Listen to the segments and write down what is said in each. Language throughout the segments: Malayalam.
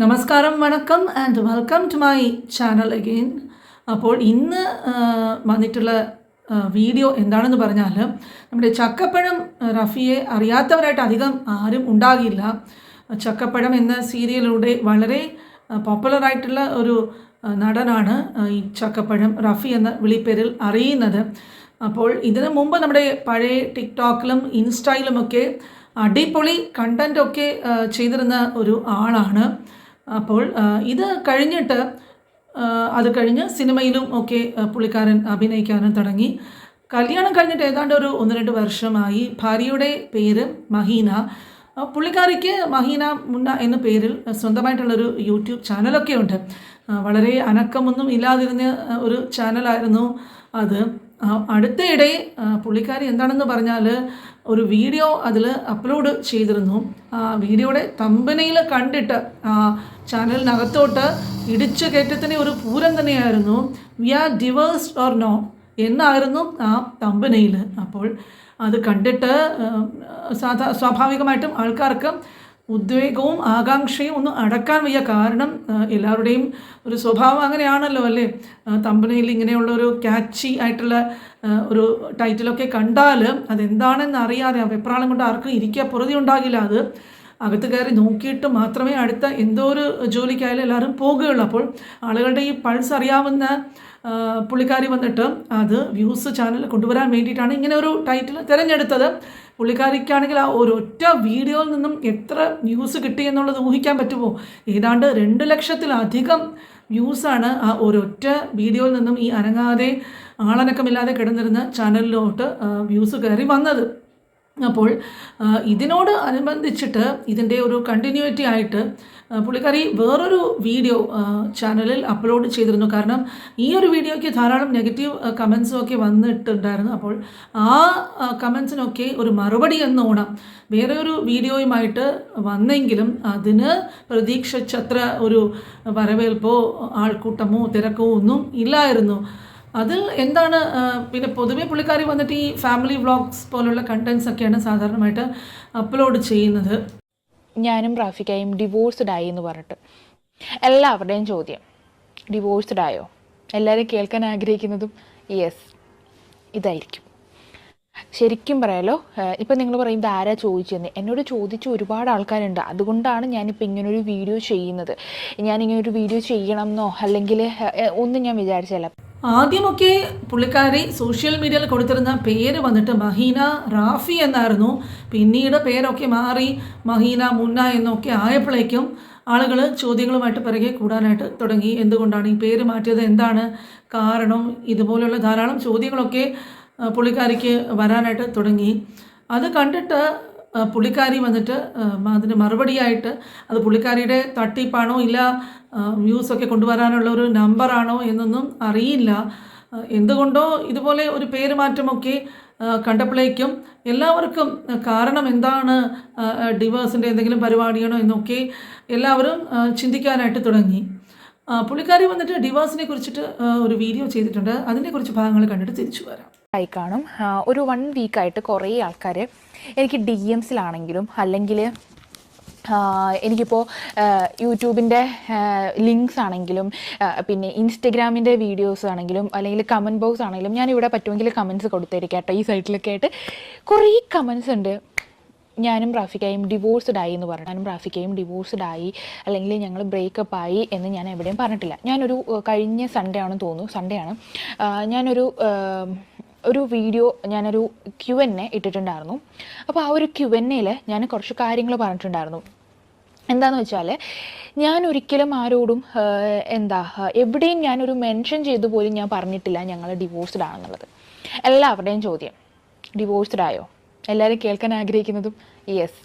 നമസ്കാരം വണക്കം and welcome to my channel again അപ്പോൾ ഇന്ന് വന്നിട്ടുള്ള വീഡിയോ എന്താണെന്ന് പറഞ്ഞാൽ നമ്മുടെ ചക്കപ്പഴം റഫിയെ അറിയാത്തവരായിട്ട് അധികം ആരും ഉണ്ടാകില്ല. ചക്കപ്പഴം എന്ന സീരിയലിലൂടെ വളരെ പോപ്പുലറായിട്ടുള്ള ഒരു നടനാണ് ഈ ചക്കപ്പഴം റഫി എന്ന വിളിപ്പേരിൽ അറിയുന്നത്. അപ്പോൾ ഇതിനു മുമ്പ് നമ്മുടെ പഴയ ടിക്ടോക്കിലും ഇൻസ്റ്റയിലുമൊക്കെ അടിപൊളി കണ്ടന്റൊക്കെ ചെയ്തിരുന്ന ഒരു ആളാണ്. അപ്പോൾ ഇത് കഴിഞ്ഞിട്ട് അത് കഴിഞ്ഞ് സിനിമയിലും ഒക്കെ പുള്ളിക്കാരൻ അഭിനയിക്കാനും തുടങ്ങി. കല്യാണം കഴിഞ്ഞിട്ട് ഏതാണ്ട് ഒരു ഒന്ന് രണ്ട് വർഷമായി. ഭാര്യയുടെ പേര് മഹീന. പുള്ളിക്കാരിക്ക് മഹീന മുന്ന എന്ന പേരിൽ സ്വന്തമായിട്ടുള്ളൊരു യൂട്യൂബ് ചാനലൊക്കെ ഉണ്ട്. വളരെ അനക്കമൊന്നും ഇല്ലാതിരുന്ന ഒരു ചാനലായിരുന്നു അത്. അടുത്തയിടെ പുള്ളിക്കാരി എന്താണെന്ന് പറഞ്ഞാൽ ഒരു വീഡിയോ അതിൽ അപ്ലോഡ് ചെയ്തിരുന്നു. ആ വീഡിയോയുടെ തമ്പനയിൽ കണ്ടിട്ട് ചാനലിനകത്തോട്ട് ഇടിച്ചു കയറ്റത്തിന് ഒരു പൂരം തന്നെയായിരുന്നു. We are divorced or no എന്നായിരുന്നു ആ തമ്പനയിൽ അപ്പോൾ അത് കണ്ടിട്ട് സാധാ സ്വാഭാവികമായിട്ടും ആൾക്കാർക്ക് ഉദ്വേഗവും ആകാംക്ഷയും ഒന്നും അടക്കാൻ വയ്യ. കാരണം എല്ലാവരുടെയും ഒരു സ്വഭാവം അങ്ങനെയാണല്ലോ അല്ലേ? തമ്പനയിൽ ഇങ്ങനെയുള്ള ഒരു ക്യാച്ചി ആയിട്ടുള്ള ഒരു ടൈറ്റിലൊക്കെ കണ്ടാൽ അതെന്താണെന്ന് അറിയാതെ അഭിപ്രായം കൊണ്ട് ആർക്കും ഇരിക്കുക പുറതി ഉണ്ടാകില്ല. അത് അകത്ത് കയറി നോക്കിയിട്ട് മാത്രമേ അടുത്ത എന്തോ ഒരു ജോലിക്കായാലും എല്ലാവരും പോകുകയുള്ളൂ. അപ്പോൾ ആളുകളുടെ ഈ പൾസ് അറിയാവുന്ന പുള്ളിക്കാരി വന്നിട്ട് അത് വ്യൂസ് ചാനൽ കൊണ്ടുവരാൻ വേണ്ടിയിട്ടാണ് ഇങ്ങനെ ഒരു ടൈറ്റിൽ തിരഞ്ഞെടുത്തത്. പുള്ളിക്കാരിക്കാണെങ്കിൽ ആ ഒരൊറ്റ വീഡിയോയിൽ നിന്നും എത്ര വ്യൂസ് കിട്ടി എന്നുള്ളത് ഊഹിക്കാൻ പറ്റുമോ? ഏതാണ്ട് രണ്ട് ലക്ഷത്തിലധികം വ്യൂസാണ് ആ ഒരൊറ്റ വീഡിയോയിൽ നിന്നും ഈ അനങ്ങാതെ ആളനക്കമില്ലാതെ കിടന്നിരുന്ന ചാനലിലോട്ട് വ്യൂസ് കയറി വന്നത്. അപ്പോൾ ഇതിനോട് അനുബന്ധിച്ചിട്ട് ഇതിന്റെ ഒരു കണ്ടിന്യൂറ്റി ആയിട്ട് പുള്ളിക്കാരി വേറൊരു വീഡിയോ ചാനലിൽ അപ്ലോഡ് ചെയ്തിരുന്നു. കാരണം ഈ ഒരു വീഡിയോയ്ക്ക് ധാരാളം നെഗറ്റീവ് കമൻസും ഒക്കെ വന്നിട്ടുണ്ടായിരുന്നു. അപ്പോൾ ആ കമൻസിനൊക്കെ ഒരു മറുപടി എന്നോണം വേറെ ഒരു വീഡിയോയുമായിട്ട് വന്നെങ്കിലും അതിന് പ്രതീക്ഷിച്ചത്ര ഒരു വരവേൽപ്പോ ആൾക്കൂട്ടമോ തിരക്കോ ഒന്നും ഇല്ലായിരുന്നു. അതിൽ എന്താണ് പിന്നെ പൊതുവേ പുള്ളിക്കാരി വന്നിട്ട് ഈ ഫാമിലി വ്ളോഗ്സ് പോലുള്ള കണ്ടൻസ് ഒക്കെയാണ് സാധാരണമായിട്ട് അപ്ലോഡ് ചെയ്യുന്നത്. ഞാനും റാഫിക്കായും ഡിവോഴ്സ്ഡ് ആയി എന്ന് പറഞ്ഞിട്ട്. എല്ലാവരുടെയും ചോദ്യം ഡിവോഴ്സ്ഡ് ആയോ? എല്ലാവരും കേൾക്കാൻ ആഗ്രഹിക്കുന്നതും യെസ് ഇതായിരിക്കും. ശരിക്കും പറയാലോ ഇപ്പം നിങ്ങൾ പറയും ആരാ ചോദിച്ചതെന്ന് എന്നോട് ചോദിച്ച ഒരുപാട് ആൾക്കാരുണ്ട്. അതുകൊണ്ടാണ് ഞാനിപ്പോൾ ഇങ്ങനൊരു വീഡിയോ ചെയ്യുന്നത്. ഞാനിങ്ങനൊരു വീഡിയോ ചെയ്യണം എന്നോ അല്ലെങ്കിൽ ഒന്നും ഞാൻ വിചാരിച്ചല്ല ആദ്യമൊക്കെ പുള്ളിക്കാരി സോഷ്യൽ മീഡിയയിൽ കൊടുത്തിരുന്ന പേര് വന്നിട്ട് മഹീന റാഫി എന്നായിരുന്നു. പിന്നീട് പേരൊക്കെ മാറി മഹീന മുന്ന എന്നൊക്കെ ആയപ്പോഴേക്കും ആളുകൾ ചോദ്യങ്ങളുമായിട്ട് പിറകെ കൂടാനായിട്ട് തുടങ്ങി. എന്തുകൊണ്ടാണ് ഈ പേര് മാറ്റിയത്? എന്താണ് കാരണം? ഇതുപോലെയുള്ള ധാരാളം ചോദ്യങ്ങളൊക്കെ പുള്ളിക്കാരിക്ക് വരാനായിട്ട് തുടങ്ങി. അത് കണ്ടിട്ട് പുള്ളിക്കാരി വന്നിട്ട് അതിന് മറുപടിയായിട്ട് അത് പുള്ളിക്കാരിയുടെ തട്ടിപ്പാണോ ഇല്ല വ്യൂസൊക്കെ കൊണ്ടുവരാനുള്ള ഒരു നമ്പറാണോ എന്നൊന്നും അറിയില്ല. എന്തുകൊണ്ടോ ഇതുപോലെ ഒരു പേര് മാറ്റമൊക്കെ ആ, കണ്ടപ്പോഴേക്കും എല്ലാവർക്കും കാരണം എന്താണ് ഡിവേഴ്സിന്റെ എന്തെങ്കിലും പരിപാടിയാണോ എന്നൊക്കെ എല്ലാവരും ചിന്തിക്കാനായിട്ട് തുടങ്ങി. പുള്ളിക്കാരി വന്നിട്ട് ഡിവേഴ്സിനെ കുറിച്ചിട്ട് ഒരു വീഡിയോ ചെയ്തിട്ടുണ്ട്. അതിനെക്കുറിച്ച് ഭാഗങ്ങൾ കണ്ടിട്ട് തിരിച്ചു വരാം. ആയി കാണും. ഒരു വൺ വീക്കായിട്ട് കുറേ ആൾക്കാർ എനിക്ക് ഡി എംസിലാണെങ്കിലും അല്ലെങ്കിൽ എനിക്കിപ്പോൾ യൂട്യൂബിന്റെ ലിങ്ക്സ് ആണെങ്കിലും പിന്നെ ഇൻസ്റ്റഗ്രാമിന്റെ വീഡിയോസ് ആണെങ്കിലും അല്ലെങ്കിൽ കമന്റ് ബോക്സ് ആണെങ്കിലും ഞാൻ ഇവിടെ പറ്റുമെങ്കിൽ കമന്റ്സ് കേട്ടോ ഈ സൈറ്റിലൊക്കെ ആയിട്ട് കുറേ കമൻസ് ഉണ്ട്. ഞാനും റാഫിക്കായും ഡിവോഴ്സ്ഡ് ആയി എന്ന് പറഞ്ഞു. ഞാനും റാഫിക്കായും ഡിവോഴ്സ്ഡ് ആയി. അല്ലെങ്കിൽ ഞങ്ങൾ ബ്രേക്കപ്പ് ആയി എന്ന് ഞാൻ എവിടെയും പറഞ്ഞിട്ടില്ല. ഞാനൊരു കഴിഞ്ഞ സൺഡേ ആണെന്ന് തോന്നുന്നു. സൺഡേ ആണ്. ഞാനൊരു ഒരു വീഡിയോ ഞാനൊരു ക്യു എൻ എ ഇട്ടിട്ടുണ്ടായിരുന്നു. അപ്പോൾ ആ ഒരു ക്യു എൻ എയിൽ ഞാൻ കുറച്ച് കാര്യങ്ങൾ പറഞ്ഞിട്ടുണ്ടായിരുന്നു. എന്താന്ന് വെച്ചാൽ ഞാൻ ഒരിക്കലും ആരോടും എന്താ എവിടെയും ഞാനൊരു മെൻഷൻ ചെയ്തു പോലും ഞാൻ പറഞ്ഞിട്ടില്ല ഞങ്ങൾ ഡിവോഴ്സ്ഡ് ആണെന്നുള്ളത്. എല്ലാവരുടെയും ചോദ്യം ഡിവോഴ്സ്ഡ് ആയോ? എല്ലാവരും കേൾക്കാൻ ആഗ്രഹിക്കുന്നതും? യെസ്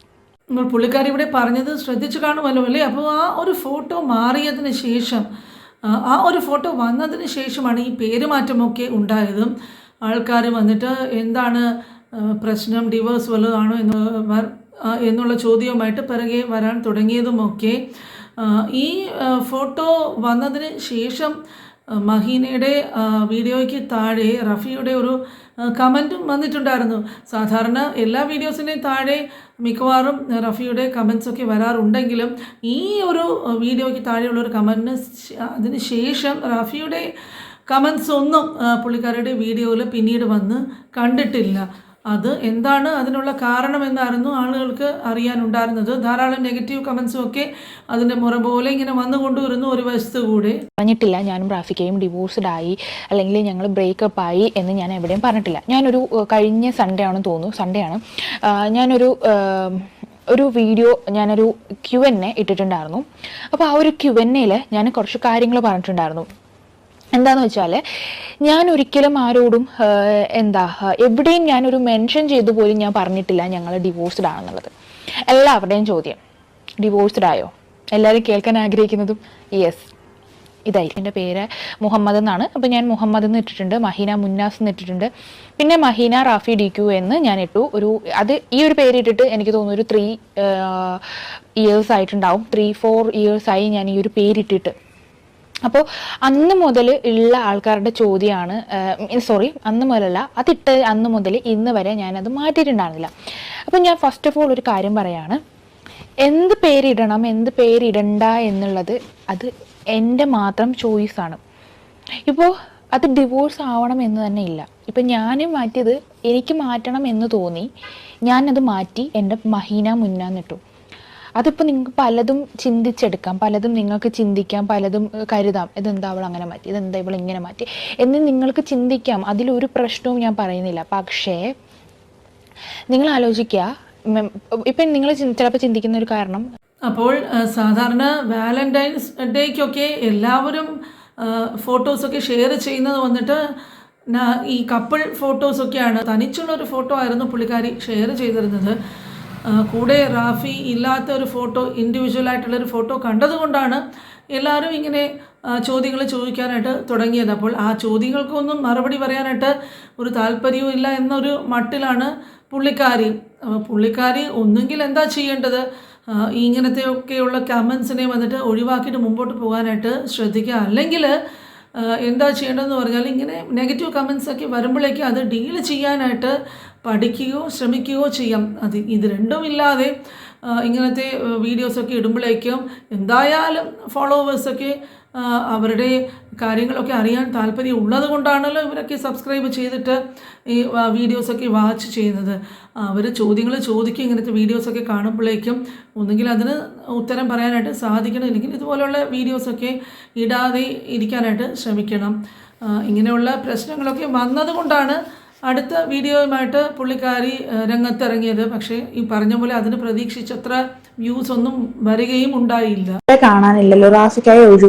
പുള്ളിക്കാരി ഇവിടെ പറഞ്ഞത് ശ്രദ്ധിച്ചു കാണുമല്ലോ അല്ലേ അപ്പോൾ ആ ഒരു ഫോട്ടോ മാറിയതിന് ശേഷം ആ ഒരു ഫോട്ടോ വന്നതിന് ശേഷമാണ് ഈ പേരുമാറ്റമൊക്കെ ഉണ്ടായതും ആൾക്കാർ വന്നിട്ട് എന്താണ് പ്രശ്നം ഡിവോഴ്സ് വല്ലതാണോ എന്ന് എന്നുള്ള ചോദ്യവുമായിട്ട് പിറകെ വരാൻ തുടങ്ങിയതുമൊക്കെ ഈ ഫോട്ടോ വന്നതിന് ശേഷം മഹീനയുടെ വീഡിയോയ്ക്ക് താഴെ റഫിയുടെ ഒരു കമന്റും വന്നിട്ടുണ്ടായിരുന്നു. സാധാരണ എല്ലാ വീഡിയോസിന്റെയും താഴെ മിക്കവാറും റഫിയുടെ കമൻസൊക്കെ വരാറുണ്ടെങ്കിലും ഈ ഒരു വീഡിയോയ്ക്ക് താഴെയുള്ളൊരു കമന്റിന് അതിന് ശേഷം റഫിയുടെ കമൻസ് ഒന്നും പുള്ളിക്കാരുടെ വീഡിയോയിൽ പിന്നീട് വന്ന് കണ്ടിട്ടില്ല. അത് എന്താണ് അതിനുള്ള കാരണം എന്നായിരുന്നു ആളുകൾക്ക് അറിയാനുണ്ടായിരുന്നത്. ധാരാളം നെഗറ്റീവ് കമൻസും ഒക്കെ അതിന്റെ മുറ പോലെ ഇങ്ങനെ വന്നുകൊണ്ടുവരുന്നു ഒരു വശത്ത് കൂടെ. പറഞ്ഞിട്ടില്ല ഞാനും റാഫിക്കയും ഡിവോഴ്സ്ഡ് ആയി അല്ലെങ്കിൽ ഞങ്ങൾ ബ്രേക്കപ്പ് ആയി എന്ന് ഞാൻ എവിടെയും പറഞ്ഞിട്ടില്ല. ഞാനൊരു കഴിഞ്ഞ സൺഡേ ആണെന്ന് തോന്നുന്നു സൺഡേ ആണ്. ഞാനൊരു ഒരു വീഡിയോ ഞാനൊരു ക്യു എൻ എ ഇട്ടിട്ടുണ്ടായിരുന്നു. അപ്പോൾ ആ ഒരു ക്യു എൻ എയിൽ ഞാൻ കുറച്ച് കാര്യങ്ങൾ പറഞ്ഞിട്ടുണ്ടായിരുന്നു. എന്താന്ന് വെച്ചാൽ ഞാൻ ഒരിക്കലും ആരോടും എന്താ എവിടെയും ഞാനൊരു മെൻഷൻ ചെയ്തു പോലും ഞാൻ പറഞ്ഞിട്ടില്ല ഞങ്ങൾ ഡിവോഴ്സ്ഡ് ആണെന്നുള്ളത്. എല്ലാവരുടെയും ചോദ്യം ഡിവോഴ്സ്ഡ് ആയോ? എല്ലാവരും കേൾക്കാൻ ആഗ്രഹിക്കുന്നതും? യെസ് ഇതായിരിക്കും. എന്റെ പേര് മുഹമ്മദ് എന്നാണ്. അപ്പോൾ ഞാൻ മുഹമ്മദ് എന്ന് ഇട്ടിട്ടുണ്ട് മഹീന മുന്നാസ് എന്ന് ഇട്ടിട്ടുണ്ട്. പിന്നെ മഹീന റാഫി ഡി ക്യു എന്ന് ഞാൻ ഇട്ടു. ഒരു അത് ഈ ഒരു പേര് ഇട്ടിട്ട് എനിക്ക് തോന്നുന്നു ഒരു ത്രീ ഇയേഴ്സ് ആയിട്ടുണ്ടാവും. ത്രീ ഫോർ ഇയേഴ്സായി ഞാൻ ഈ ഒരു പേരിട്ടിട്ട്. അപ്പോൾ അന്ന് മുതൽ ഉള്ള ആൾക്കാരുടെ ചോദ്യമാണ് സോറി അന്ന് മുതലല്ല അതിട്ട് അന്ന് മുതൽ ഇന്ന് വരെ ഞാനത് മാറ്റിയിട്ടുണ്ടായിരുന്നില്ല. അപ്പം ഞാൻ ഫസ്റ്റ് ഓഫ് ഓൾ ഒരു കാര്യം പറയാണ് എന്ത് പേരിടണം എന്ത് പേരിടണ്ട എന്നുള്ളത് അത് എന്റെ മാത്രം ചോയ്സാണ് ഇപ്പോൾ അത് ഡിവോഴ്സ് ആവണം എന്ന് തന്നെ ഇല്ല. ഇപ്പം ഞാൻ മാറ്റിയത് എനിക്ക് മാറ്റണം എന്ന് തോന്നി ഞാനത് മാറ്റി എന്റെ മഹീന മുന്നാന്നിട്ടു. അതിപ്പോൾ നിങ്ങൾക്ക് പലതും ചിന്തിച്ചെടുക്കാം പലതും നിങ്ങൾക്ക് ചിന്തിക്കാം പലതും കരുതാം. ഇതെന്താ അവൾ അങ്ങനെ മാറ്റി? ഇതെന്താ ഇവൾ ഇങ്ങനെ മാറ്റി? എന്ന് നിങ്ങൾക്ക് ചിന്തിക്കാം. അതിലൊരു പ്രശ്നവും ഞാൻ പറയുന്നില്ല. പക്ഷേ നിങ്ങൾ ആലോചിക്കുക. ഇപ്പൊ നിങ്ങൾ ചിലപ്പോൾ ചിന്തിക്കുന്ന ഒരു കാരണം. അപ്പോൾ സാധാരണ വാലന്റൈൻസ് ഡേക്കൊക്കെ എല്ലാവരും ഫോട്ടോസൊക്കെ ഷെയർ ചെയ്യുന്നത് വന്നിട്ട് ഈ കപ്പിൾ ഫോട്ടോസൊക്കെയാണ് തനിച്ചുള്ള ഒരു ഫോട്ടോ ആയിരുന്നു പുള്ളിക്കാരി ഷെയർ ചെയ്തിരുന്നത്. കൂടെ റാഫി ഇല്ലാത്ത ഒരു ഫോട്ടോ ഇൻഡിവിജ്വൽ ആയിട്ടുള്ളൊരു ഫോട്ടോ കണ്ടതുകൊണ്ടാണ് എല്ലാവരും ഇങ്ങനെ ചോദ്യങ്ങൾ ചോദിക്കാനായിട്ട് തുടങ്ങിയത്. അപ്പോൾ ആ ചോദ്യങ്ങൾക്കൊന്നും മറുപടി പറയാനായിട്ട് ഒരു താല്പര്യവും ഇല്ല എന്നൊരു മട്ടിലാണ് പുള്ളിക്കാരി. അപ്പോൾ പുള്ളിക്കാരി ഒന്നുകിൽ എന്താ ചെയ്യേണ്ടത്? ഇങ്ങനത്തെയൊക്കെയുള്ള കമൻസിനെ വന്നിട്ട് ഒഴിവാക്കിയിട്ട് മുമ്പോട്ട് പോകാനായിട്ട് ശ്രദ്ധിക്കുക. അല്ലെങ്കിൽ എന്താ ചെയ്യേണ്ടതെന്ന് പറഞ്ഞാൽ ഇങ്ങനെ നെഗറ്റീവ് കമൻസൊക്കെ വരുമ്പോഴേക്ക് അത് ഡീൽ ചെയ്യാനായിട്ട് പഠിക്കുകയോ ശ്രമിക്കുകയോ ചെയ്യാം. അത് ഇത് രണ്ടും ഇല്ലാതെ ആ, ഇങ്ങനത്തെ വീഡിയോസൊക്കെ ഇടുമ്പോഴേക്കും എന്തായാലും ഫോളോവേഴ്സൊക്കെ അവരുടെ കാര്യങ്ങളൊക്കെ അറിയാൻ താല്പര്യം ഉള്ളത് കൊണ്ടാണല്ലോ ഇവരൊക്കെ സബ്സ്ക്രൈബ് ചെയ്തിട്ട് ഈ വീഡിയോസൊക്കെ വാച്ച് ചെയ്യുന്നത്. അവർ ചോദ്യങ്ങൾ ചോദിക്കും ഇങ്ങനത്തെ വീഡിയോസൊക്കെ കാണുമ്പോഴേക്കും ഒന്നുകിൽ അതിന് ഉത്തരം പറയാനായിട്ട് സാധിക്കണം ഇല്ലെങ്കിൽ ഇതുപോലെയുള്ള വീഡിയോസൊക്കെ ഇടാതെ ഇരിക്കാനായിട്ട് ശ്രമിക്കണം. ഇങ്ങനെയുള്ള പ്രശ്നങ്ങളൊക്കെ വന്നതുകൊണ്ടാണ് അടുത്ത വീഡിയോയുമായിട്ട് പുള്ളിക്കാരി രംഗത്തിറങ്ങിയത്. പക്ഷേ ഈ പറഞ്ഞ പോലെ അതിന് പ്രതീക്ഷിച്ചത്ര വ്യൂസ് ഒന്നും വരികയും ഉണ്ടായില്ല. കാണാനില്ലല്ലോ. റാഫിക്കായ ഒരു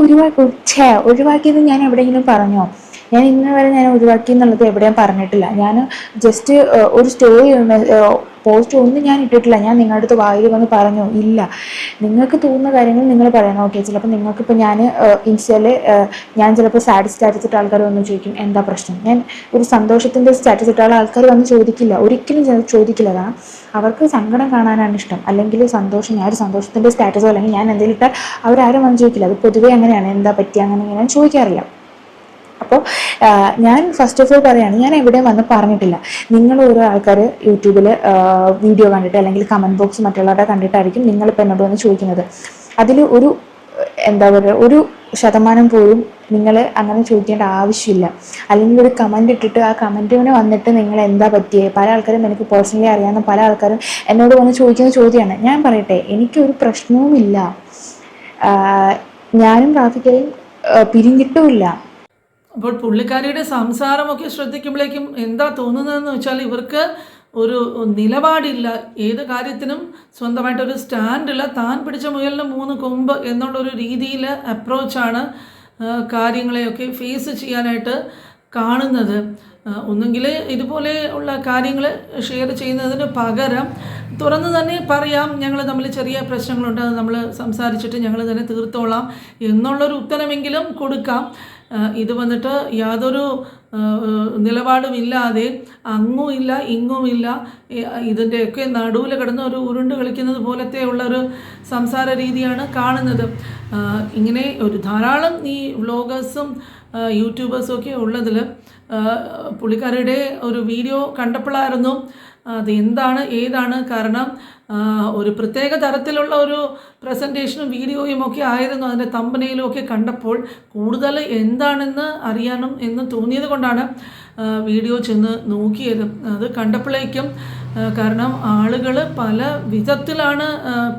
ഒഴിവാക്കി. ഛേ ഒഴിവാക്കിയത് ഞാൻ എവിടെയെങ്കിലും പറഞ്ഞോ? ഞാൻ ഇന്ന് വരെ ഞാൻ ഒഴിവാക്കി എന്നുള്ളത് എവിടെയും പറഞ്ഞിട്ടില്ല. ഞാൻ ജസ്റ്റ് ഒരു സ്റ്റോറി പോസ്റ്റ് ഒന്നും ഞാൻ ഇട്ടിട്ടില്ല. ഞാൻ നിങ്ങളുടെ അടുത്ത് വായിൽ വന്ന് പറഞ്ഞു ഇല്ല. നിങ്ങൾക്ക് തോന്നുന്ന കാര്യങ്ങൾ നിങ്ങൾ പറയണം ഓക്കെ ചിലപ്പോൾ നിങ്ങൾക്കിപ്പോൾ ഞാൻ ഇൻസ്റ്റയിൽ ഞാൻ ചിലപ്പോൾ സാഡ് സ്റ്റാറ്റസ് ഇട്ട ആൾക്കാർ വന്ന് ചോദിക്കും എന്താ പ്രശ്നം? ഞാൻ ഒരു സന്തോഷത്തിന്റെ സ്റ്റാറ്റസ് ഇട്ട ആൾക്കാർ വന്ന് ചോദിക്കില്ല. ഒരിക്കലും ചോദിക്കില്ല. കാരണം അവർക്ക് സങ്കടം കാണാനാണ് ഇഷ്ടം. അല്ലെങ്കിൽ സന്തോഷം ഞാൻ ഒരു സന്തോഷത്തിന്റെ സ്റ്റാറ്റസോ അല്ലെങ്കിൽ ഞാൻ എന്തെങ്കിലും ഇട്ടാൽ അവരാരും വന്ന് ചോദിക്കില്ല. അത് പൊതുവേ അങ്ങനെയാണ്. എന്താ പറ്റിയ അങ്ങനെ ഞാൻ ചോദിക്കാറില്ല. അപ്പോൾ ഞാൻ ഫസ്റ്റ് ഓഫ് ഓൾ പറയുകയാണ് ഞാൻ എവിടെയും വന്ന് പറഞ്ഞിട്ടില്ല. നിങ്ങൾ ഓരോ ആൾക്കാർ യൂട്യൂബിൽ വീഡിയോ കണ്ടിട്ട് അല്ലെങ്കിൽ കമന്റ് ബോക്സ് മറ്റുള്ളവരുടെ കണ്ടിട്ടായിരിക്കും നിങ്ങളിപ്പോൾ എന്നോട് വന്ന് ചോദിക്കുന്നത്. അതിൽ ഒരു എന്താ പറയുക ഒരു ശതമാനം പോലും നിങ്ങൾ അങ്ങനെ ചോദിക്കേണ്ട ആവശ്യമില്ല. അല്ലെങ്കിൽ ഒരു കമന്റ് ഇട്ടിട്ട് ആ കമന്റിന് വന്നിട്ട് നിങ്ങൾ എന്താ പറ്റിയേ? പല ആൾക്കാരും എനിക്ക് പേഴ്സണലി അറിയാവുന്ന പല ആൾക്കാരും എന്നോട് വന്ന് ചോദിക്കുന്ന ചോദ്യമാണ്. ഞാൻ പറയട്ടെ എനിക്കൊരു പ്രശ്നവുമില്ല. ഞാനും റാഫിക്കലും പിരിഞ്ഞിട്ടുമില്ല. അപ്പോൾ പുള്ളിക്കാരിയുടെ സംസാരമൊക്കെ ശ്രദ്ധിക്കുമ്പോഴേക്കും എന്താ തോന്നുന്നതെന്ന് വെച്ചാൽ ഇവർക്ക് ഒരു നിലപാടില്ല. ഏത് കാര്യത്തിനും സ്വന്തമായിട്ടൊരു സ്റ്റാൻഡില്ല. താൻ പിടിച്ച മുയലിന് മൂന്ന് കൊമ്പ് എന്നുള്ളൊരു രീതിയിൽ അപ്രോച്ചാണ് കാര്യങ്ങളെയൊക്കെ ഫേസ് ചെയ്യാനായിട്ട് കാണുന്നത്. ഒന്നുകിൽ ഇതുപോലെ ഉള്ള കാര്യങ്ങൾ ഷെയർ ചെയ്യുന്നതിന് പകരം തുറന്ന് തന്നെ പറയാം ഞങ്ങൾ തമ്മിൽ ചെറിയ പ്രശ്നങ്ങളുണ്ട് അത് നമ്മൾ സംസാരിച്ചിട്ട് ഞങ്ങൾ തന്നെ തീർത്തോളാം എന്നുള്ളൊരു ഉത്തരമെങ്കിലും കൊടുക്കാം. ഇത് വന്നിട്ട് യാതൊരു നിലപാടുമില്ലാതെ അങ്ങും ഇല്ല ഇങ്ങും ഇല്ല ഇതിന്റെയൊക്കെ നടുവിൽ കിടന്ന് ഒരു ഉരുണ്ട് കളിക്കുന്നത് പോലത്തെ ഉള്ള ഒരു സംസാര രീതിയാണ് കാണുന്നത്. ഇങ്ങനെ ഒരു ധാരാളം ഈ വ്ളോഗേഴ്സും യൂട്യൂബേഴ്സും ഒക്കെ ഉള്ളതിൽ പുള്ളിക്കാരുടെ ഒരു വീഡിയോ കണ്ടപ്പോഴായിരുന്നു അത് എന്താണ് ഏതാണ് കാരണം ഒരു പ്രത്യേക തരത്തിലുള്ള ഒരു പ്രസന്റേഷനും വീഡിയോയും ഒക്കെ ആയിരുന്നു അതിന്റെ തമ്പനയിലും ഒക്കെ കണ്ടപ്പോൾ കൂടുതൽ എന്താണെന്ന് അറിയാനും എന്ന് തോന്നിയത് കൊണ്ടാണ് വീഡിയോ ചെന്ന് നോക്കിയത്. അത് കണ്ടപ്പോഴേക്കും കാരണം ആളുകൾ പല വിധത്തിലാണ്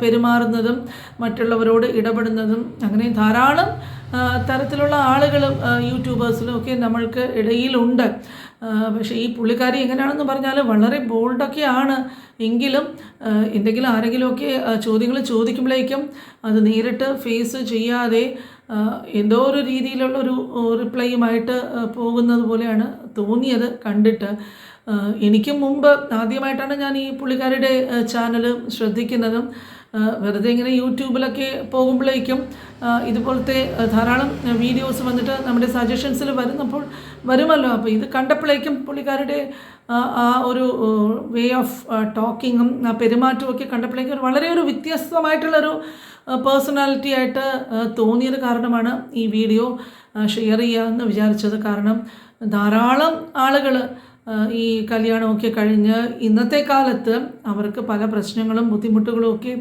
പെരുമാറുന്നതും മറ്റുള്ളവരോട് ഇടപെടുന്നതും അങ്ങനെ ധാരാളം തരത്തിലുള്ള ആളുകളും യൂട്യൂബേഴ്സിലും ഒക്കെ നമ്മൾക്ക് ഇടയിലുണ്ട്. പക്ഷേ ഈ പുള്ളിക്കാരി എങ്ങനെയാണെന്ന് പറഞ്ഞാൽ വളരെ ബോൾഡൊക്കെയാണ്. എങ്കിലും എന്തെങ്കിലും ആരെങ്കിലുമൊക്കെ ചോദ്യങ്ങൾ ചോദിക്കുമ്പോഴേക്കും അത് നേരിട്ട് ഫേസ് ചെയ്യാതെ എന്തോ ഒരു രീതിയിലുള്ള ഒരു റിപ്ലൈയുമായിട്ട് പോകുന്നത് പോലെയാണ് തോന്നിയത് കണ്ടിട്ട്. എനിക്ക് മുമ്പ് ആദ്യമായിട്ടാണ് ഞാൻ ഈ പുള്ളിക്കാരുടെ ചാനൽ ശ്രദ്ധിക്കുന്നതും വെറുതെ ഇങ്ങനെ യൂട്യൂബിലൊക്കെ പോകുമ്പോഴേക്കും ഇതുപോലത്തെ ധാരാളം വീഡിയോസ് വന്നിട്ട് നമ്മുടെ സജഷൻസിൽ വരുന്നപ്പോൾ വരുമല്ലോ. അപ്പോൾ ഇത് കണ്ടപ്പോഴേക്കും പുള്ളിക്കാരുടെ ആ, ഒരു വേ ഓഫ് ടോക്കിങ്ങും പെരുമാറ്റവും ഒക്കെ കണ്ടപ്പോഴേക്കും വളരെ ഒരു വ്യത്യസ്തമായിട്ടുള്ളൊരു പേഴ്സണാലിറ്റി ആയിട്ട് തോന്നിയത് കാരണമാണ് ഈ വീഡിയോ ഷെയർ ചെയ്യാമെന്ന് വിചാരിച്ചത്. കാരണം ധാരാളം ആളുകൾ ഈ കല്യാണമൊക്കെ കഴിഞ്ഞ് ഇന്നത്തെ കാലത്ത് അവർക്ക് പല പ്രശ്നങ്ങളും ബുദ്ധിമുട്ടുകളും ഒക്കെ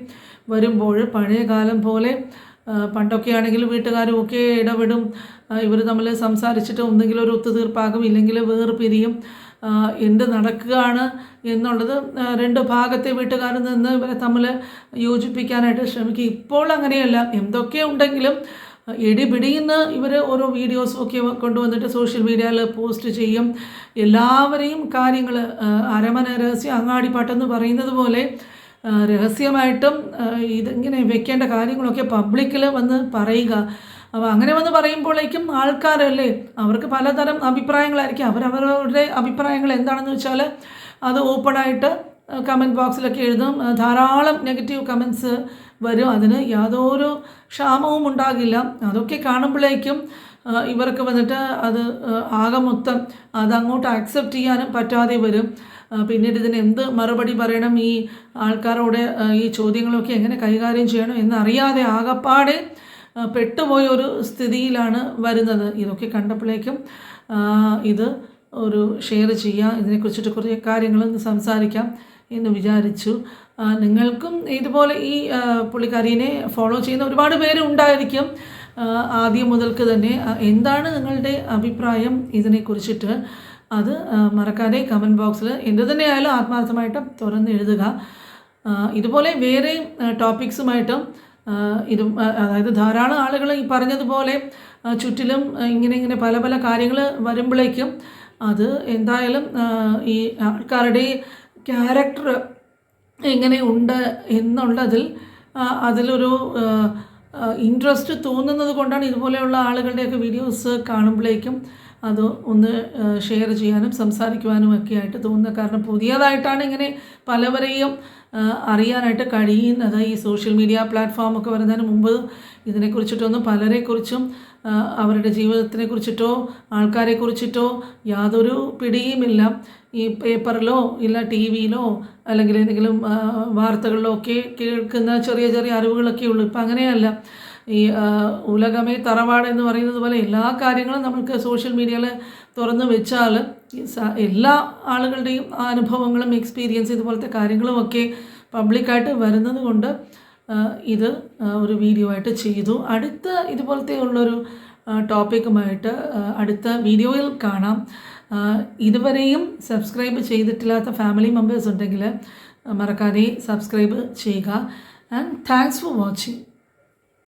വരുമ്പോൾ പഴയ കാലം പോലെ പണ്ടൊക്കെ ആണെങ്കിൽ വീട്ടുകാരും ഒക്കെ ഇടപെടും. ഇവർ തമ്മിൽ സംസാരിച്ചിട്ട് ഒന്നെങ്കിലും ഒരു ഒത്തുതീർപ്പാകും ഇല്ലെങ്കിൽ വേർപിരിയും. പിരിയും എന്ത് നടക്കുകയാണ് എന്നുള്ളത് രണ്ട് ഭാഗത്തെ വീട്ടുകാരിൽ നിന്ന് ഇവരെ തമ്മിൽ യോജിപ്പിക്കാനായിട്ട് ശ്രമിക്കും. ഇപ്പോൾ അങ്ങനെയല്ല. എന്തൊക്കെ ഉണ്ടെങ്കിലും ഇടിപിടിയുന്ന ഇവർ ഓരോ വീഡിയോസും ഒക്കെ കൊണ്ടുവന്നിട്ട് സോഷ്യൽ മീഡിയയിൽ പോസ്റ്റ് ചെയ്യും. എല്ലാവരെയും കാര്യങ്ങൾ അരമന രഹസ്യം അങ്ങാടിപ്പാട്ടെന്ന് പറയുന്നത് പോലെ രഹസ്യമായിട്ടും ഇതിങ്ങനെ വെക്കേണ്ട കാര്യങ്ങളൊക്കെ പബ്ലിക്കിൽ വന്ന് പറയുക. അപ്പോൾ അങ്ങനെ വന്ന് പറയുമ്പോഴേക്കും ആൾക്കാരല്ലേ അവർക്ക് പലതരം അഭിപ്രായങ്ങളായിരിക്കും. അവരവരുടെ അഭിപ്രായങ്ങൾ എന്താണെന്ന് വെച്ചാൽ അത് ഓപ്പണായിട്ട് കമന്റ് ബോക്സിലൊക്കെ എഴുതും. ധാരാളം നെഗറ്റീവ് കമൻസ് വരും. അതിന് യാതൊരു ക്ഷാമവും ഉണ്ടാകില്ല. അതൊക്കെ കാണുമ്പോഴേക്കും ഇവർക്ക് വന്നിട്ട് അത് ആകെ മൊത്തം അതങ്ങോട്ട് അക്സെപ്റ്റ് ചെയ്യാനും പറ്റാതെ വരും. പിന്നീട് ഇതിന് എന്ത് മറുപടി പറയണം? ഈ ആൾക്കാരോട് ഈ ചോദ്യങ്ങളൊക്കെ എങ്ങനെ കൈകാര്യം ചെയ്യണം എന്നറിയാതെ ആകപ്പാടെ പെട്ടുപോയ ഒരു സ്ഥിതിയിലാണ് വരുന്നത്. ഇതൊക്കെ കണ്ടപ്പോഴേക്കും ഇത് ഒരു ഷെയർ ചെയ്യാം. ഇതിനെക്കുറിച്ചിട്ട് കുറേ കാര്യങ്ങളൊന്ന് സംസാരിക്കാം. എന്ന് വിചാരിച്ചു. നിങ്ങൾക്കും ഇതുപോലെ ഈ പുള്ളിക്കാരീനെ ഫോളോ ചെയ്യുന്ന ഒരുപാട് പേര് ഉണ്ടായിരിക്കും ആദ്യം മുതൽക്ക് തന്നെ. എന്താണ് നിങ്ങളുടെ അഭിപ്രായം ഇതിനെക്കുറിച്ചിട്ട്? അത് മറക്കാതെ കമന്റ് ബോക്സിൽ എന്ത് തന്നെയായാലും ആത്മാർത്ഥമായിട്ട് തുറന്ന് എഴുതുക. ഇതുപോലെ വേറെ ടോപ്പിക്സുമായിട്ടും ഇതും അതായത് ധാരാളം ആളുകൾ ഈ പറഞ്ഞതുപോലെ ചുറ്റിലും ഇങ്ങനെ ഇങ്ങനെ പല പല കാര്യങ്ങൾ വരുമ്പോഴേക്കും അത് എന്തായാലും ഈ ആൾക്കാരുടെ ക്യാരക്ടർ എങ്ങനെ ഉണ്ട് എന്നുള്ളതിൽ അതിലൊരു ഇൻട്രസ്റ്റ് തോന്നുന്നത് കൊണ്ടാണ് ഇതുപോലെയുള്ള ആളുകളുടെയൊക്കെ വീഡിയോസ് കാണുമ്പോഴേക്കും അത് ഒന്ന് ഷെയർ ചെയ്യാനും സംസാരിക്കുവാനും ഒക്കെ ആയിട്ട് തോന്നുന്നത് കാരണം പുതിയതായിട്ടാണ് ഇങ്ങനെ പലവരെയും അറിയാനായിട്ട് കഴിയുന്നത്. ഈ സോഷ്യൽ മീഡിയ പ്ലാറ്റ്ഫോം ഒക്കെ വരുന്നതിന് മുമ്പ് ഇതിനെക്കുറിച്ചിട്ടൊന്നും പലരെക്കുറിച്ചും അവരുടെ ജീവിതത്തിനെ കുറിച്ചിട്ടോ ആൾക്കാരെ കുറിച്ചിട്ടോ യാതൊരു പിടിയുമില്ല. ഈ പേപ്പറിലോ ഇല്ല ടി വിയിലോ അല്ലെങ്കിൽ എന്തെങ്കിലും വാർത്തകളിലോ ഒക്കെ കേൾക്കുന്ന ചെറിയ ചെറിയ അറിവുകളൊക്കെ ഉള്ളൂ. ഇപ്പം അങ്ങനെയല്ല. ഈ ഉലകമേ തറവാട് എന്ന് പറയുന്നത് പോലെ എല്ലാ കാര്യങ്ങളും നമുക്ക് സോഷ്യൽ മീഡിയയിൽ തുറന്നു വെച്ചാൽ എല്ലാ ആളുകളുടെയും അനുഭവങ്ങളും എക്സ്പീരിയൻസ് ഇതുപോലത്തെ കാര്യങ്ങളുമൊക്കെ പബ്ലിക്കായിട്ട് വരുന്നത് കൊണ്ട് ഇത് ഒരു വീഡിയോ ആയിട്ട് ചെയ്തു. അടുത്ത ഇതുപോലത്തെ ഉള്ളൊരു ടോപ്പിക്കുമായിട്ട് അടുത്ത വീഡിയോയിൽ കാണാം. ഇതുവരെയും സബ്സ്ക്രൈബ് ചെയ്തിട്ടില്ലാത്ത ഫാമിലി മെമ്പേഴ്സ് ഉണ്ടെങ്കിൽ മറക്കാതെ സബ്സ്ക്രൈബ് ചെയ്യുക. And thanks for watching